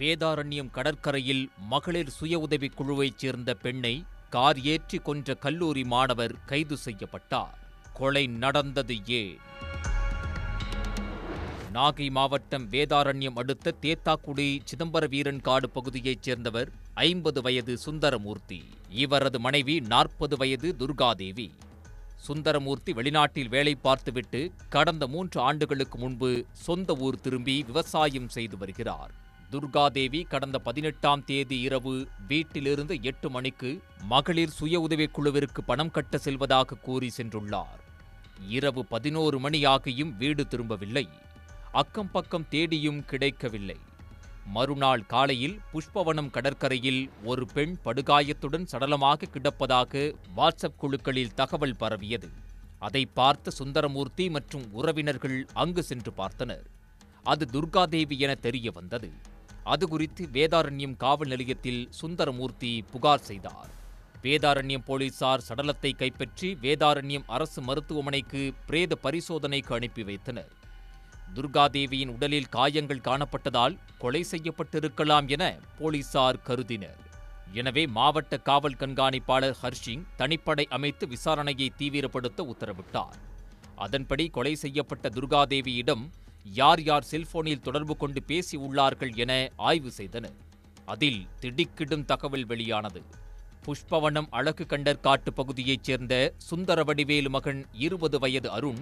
வேதாரண்யம் கடற்கரையில் மகளிர் சுய உதவிக் குழுவைச் சேர்ந்த பெண்ணை கார் ஏற்றி கொன்ற கல்லூரி மாணவர் கைது செய்யப்பட்டார். கொலை நடந்தது ஏன்? நாகை மாவட்டம் வேதாரண்யம் அடுத்த தேத்தாக்குடி சிதம்பர வீரன் காடு பகுதியைச் சேர்ந்தவர் ஐம்பது வயது சுந்தரமூர்த்தி. இவரது மனைவி நாற்பது வயது துர்காதேவி. சுந்தரமூர்த்தி வெளிநாட்டில் வேலை பார்த்துவிட்டு கடந்த மூன்று ஆண்டுகளுக்கு முன்பு சொந்த ஊர் திரும்பி விவசாயம் செய்து வருகிறார். துர்காதேவி கடந்த பதினெட்டாம் தேதி இரவு வீட்டிலிருந்து எட்டு மணிக்கு மகளிர் சுய உதவிக் குழுவிற்கு பணம் கட்ட செல்வதாக கூறி சென்றுள்ளார். இரவு பதினோரு மணியாகியும் வீடு திரும்பவில்லை. அக்கம் பக்கம் தேடியும் கிடைக்கவில்லை. மறுநாள் காலையில் புஷ்பவனம் கடற்கரையில் ஒரு பெண் படுகாயத்துடன் சடலமாக கிடப்பதாக வாட்ஸ்அப் குழுக்களில் தகவல் பரவியது. அதை பார்த்த சுந்தரமூர்த்தி மற்றும் உறவினர்கள் அங்கு சென்று பார்த்தனர். அது துர்காதேவி என தெரிய வந்தது. அது குறித்து வேதாரண்யம் காவல் நிலையத்தில் சுந்தரமூர்த்தி புகார் செய்தார். வேதாரண்யம் போலீசார் சடலத்தை கைப்பற்றி வேதாரண்யம் அரசு மருத்துவமனைக்கு பிரேத பரிசோதனைக்கு அனுப்பி வைத்தனர். துர்காதேவியின் உடலில் காயங்கள் காணப்பட்டதால் கொலை செய்யப்பட்டிருக்கலாம் என போலீசார் கருதினர். எனவே மாவட்ட காவல் கண்காணிப்பாளர் ஹர்ஷிங் தனிப்படை அமைத்து விசாரணையை தீவிரப்படுத்த உத்தரவிட்டார். அதன்படி கொலை செய்யப்பட்ட துர்காதேவியிடம் யார் யார் செல்போனில் தொடர்பு கொண்டு பேசி உள்ளார்கள் என ஆய்வு செய்தனர். அதில் திடுக்கிடும் தகவல் வெளியானது. புஷ்பவனம் அழகு கண்டர் காட்டு பகுதியைச் சேர்ந்த சுந்தர வடிவேலு மகன் இருபது வயது அருண்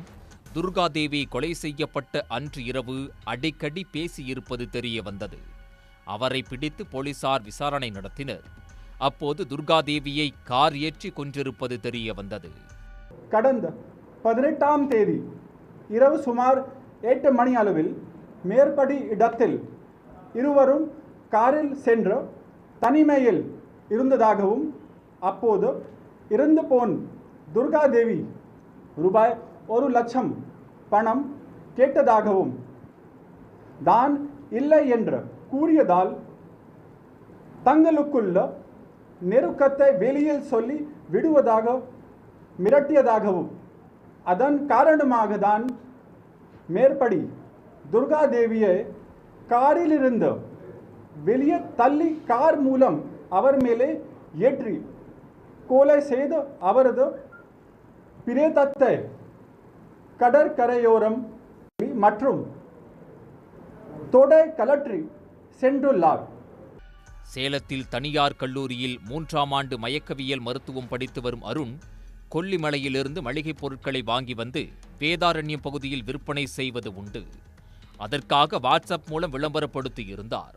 துர்காதேவி கொலை செய்யப்பட்ட அன்று இரவு அடிக்கடி பேசியிருப்பது தெரிய வந்தது. அவரை பிடித்து போலீசார் விசாரணை நடத்தினர். அப்போது துர்காதேவியை கார் ஏற்றி கொன்றிருப்பது தெரிய வந்தது. கடந்த பதினெட்டாம் தேதி இரவு சுமார் எட்டு மணி அளவில் மேற்படி இடத்தில் இருவரும் காரில் சென்று தனிமையில் இருந்ததாகவும் அப்போது இருந்து போன் துர்காதேவி ரூபாய் ஒரு லட்சம் பணம் கேட்டதாகவும் தான் இல்லை என்று கூறியதால் தங்களுக்குள்ள நெருக்கத்தை வெளியில் சொல்லி விடுவதாக மிரட்டியதாகவும் அதன் காரணமாக தான் மேற்படி துர்காதேவியை காரிலிருந்து வெளியே தள்ளி கார் மூலம் அவர் மேலே ஏற்றி கோலை செய்து அவரது பிரேதத்தை கடற்கரையோரம் மற்றும் தொடை கலற்றி சென்றுள்ளார். சேலத்தில் தனியார் கல்லூரியில் மூன்றாம் ஆண்டு மயக்கவியல் மருத்துவம் படித்து வரும் அருண் கொல்லிமலையிலிருந்து மளிகைப் பொருட்களை வாங்கி வந்து வேதாரண்யம் பகுதியில் விற்பனை செய்வது உண்டு. அதற்காக வாட்ஸ்அப் மூலம் விளம்பரப்படுத்தி இருந்தார்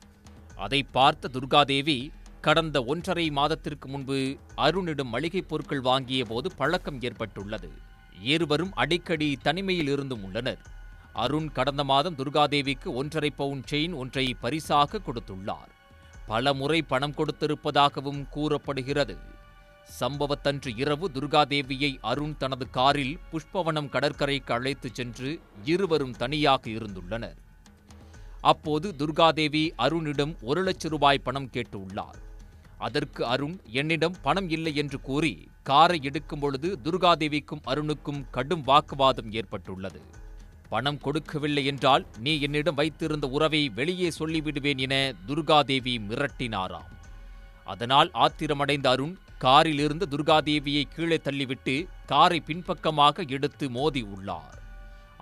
அதை பார்த்த துர்காதேவி கடந்த ஒன்றரை மாதத்திற்கு முன்பு அருணிடம் மளிகைப் பொருட்கள் வாங்கிய போது பழக்கம் ஏற்பட்டுள்ளது. இருவரும் அடிக்கடி தனிமையில் இருந்தும் உள்ளனர். அருண் கடந்த மாதம் துர்காதேவிக்கு ஒன்றரை பவுன் செயின் ஒன்றை பரிசாக கொடுத்துள்ளார். பல முறை பணம் கொடுத்திருப்பதாகவும் கூறப்படுகிறது. சம்பவத்தன்று இரவு துர்காதேவியை அருண் தனது காரில் புஷ்பவனம் கடற்கரைக்கு அழைத்துச் சென்று இருவரும் தனியாக இருந்துள்ளனர். அப்போது துர்காதேவி அருணிடம் ஒரு லட்சம் ரூபாய் பணம் கேட்டுள்ளார் அதற்கு அருண் என்னிடம் பணம் இல்லை என்று கூறி காரை எடுக்கும் பொழுது துர்காதேவிக்கும் அருணுக்கும் கடும் வாக்குவாதம் ஏற்பட்டுள்ளது. பணம் கொடுக்கவில்லை என்றால் நீ என்னிடம் வைத்திருந்த உறவை வெளியே சொல்லிவிடுவேன் என துர்காதேவி மிரட்டினாராம். அதனால் ஆத்திரமடைந்த அருண் காரிலிருந்து துர்காதேவியை கீழே தள்ளிவிட்டு காரை பின்பக்கமாக எடுத்து மோதி உள்ளார்.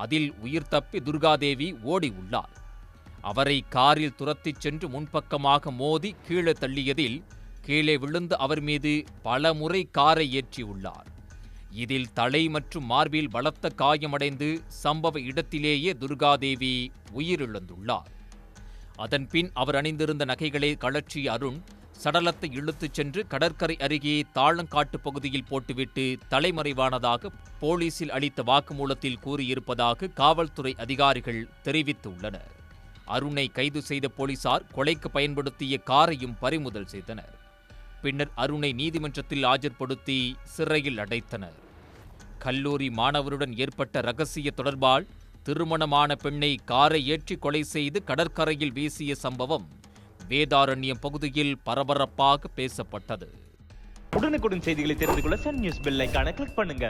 அதில் உயிர் தப்பி துர்காதேவி ஓடி உள்ளார் அவரை காரில் துரத்திச் சென்று முன்பக்கமாக மோதி கீழே தள்ளியதில் கீழே விழுந்து அவர் மீது பல முறை காரை ஏற்றியுள்ளார் இதில் தலை மற்றும் மார்பில் பலத்த காயமடைந்து சம்பவ இடத்திலேயே துர்காதேவி உயிரிழந்துள்ளார். அதன்பின் அவர் அணிந்திருந்த நகைகளை கழற்றிய அருண் சடலத்தை இழுத்துச் சென்று கடற்கரை அருகே தாளங்காட்டு பகுதியில் போட்டுவிட்டு தலைமறைவானதாக போலீசில் அளித்த வாக்குமூலத்தில் கூறியிருப்பதாக காவல்துறை அதிகாரிகள் தெரிவித்துள்ளனர். அருணை கைது செய்த போலீசார் கொலைக்கு பயன்படுத்திய காரையும் பறிமுதல் செய்தனர். பின்னர் அருணை நீதிமன்றத்தில் ஆஜர்படுத்தி சிறையில் அடைத்தனர். கல்லூரி மாணவருடன் ஏற்பட்ட ரகசிய தொடர்பால் திருமணமான பெண்ணை காரை ஏற்றி கொலை செய்து கடற்கரையில் வீசிய சம்பவம் வேதாரண்யம் பகுதியில் பரபரப்பாக பேசப்பட்டது. உடனுக்குடன் செய்திகளை தெரிந்து கொள்ள சன் நியூஸ் பெல் ஐகானை கிளிக் பண்ணுங்க.